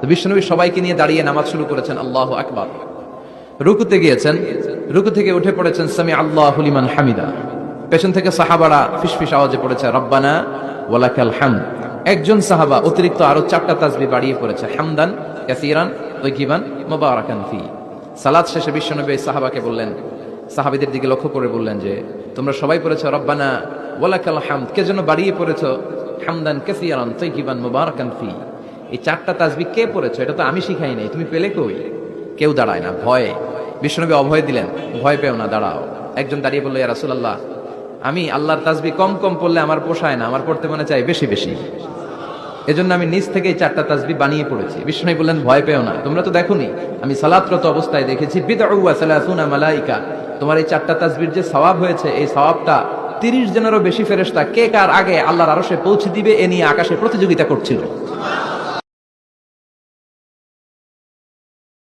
তো বিশ্বনবী সবাইকে নিয়ে দাঁড়িয়ে নামাজ শুরু করেছেন, আল্লাহ আকবার। রুকুতে গিয়েছেন, রুকু থেকে উঠে পড়েছেন সামি আল্লাহ হুলিমান হামিদা। পেছন থেকে সাহাবারা ফিসফিস আওয়াজে পড়েছে, রব্বানা ওয়ালাকাল হাম একজন সাহাবা অতিরিক্ত আরও চারটা তাজবি বাড়িয়ে পড়েছে, হামদান কাসিরান তৈকিবান মোবারাকান ফি। সালাদ শেষে বিশ্বনবী সাহাবাকে বললেন, সাহাবিদের দিকে লক্ষ্য করে বললেন যে, তোমরা সবাই পড়েছ, রব্বানা ওয়ালাকাল হামদ। কে যেন বাড়িয়ে পড়েছ, হামদান কাসিরান তৈকিবান মোবারাকান ফি। এই চারটা তাজবি কে পড়েছো? এটা তো আমি শিখাই নাই। তুমি পেলে কই? কেউ দাঁড়ায় না, ভয়ে। বিষ্ণুনবী অভয় দিলেন, ভয় পেও না, দাঁড়াও। একজন দাঁড়িয়ে বলল, ইয়া রাসূলুল্লাহ, আমি আল্লাহর তাজবি কম কম পড়লে আমার পোষায় না, আমার পড়তে মনে চাই বেশি বেশি। এজন্য আমি নিজ থেকে চারটা তাজবি বানিয়ে পড়েছি। বিষ্ণু বললেন, ভয় পেও না, তোমরা তো দেখোনি, আমি সালাতরত অবস্থায় দেখেছি মালাইকা। তোমার এই চারটা তাজবির যে সওয়াব হয়েছে, এই সওয়াবটা তিরিশ জনেরও বেশি ফেরেশতা কে কার আগে আল্লাহর আরশে পৌঁছে দিবে, এ নিয়ে আকাশে প্রতিযোগিতা করছিল।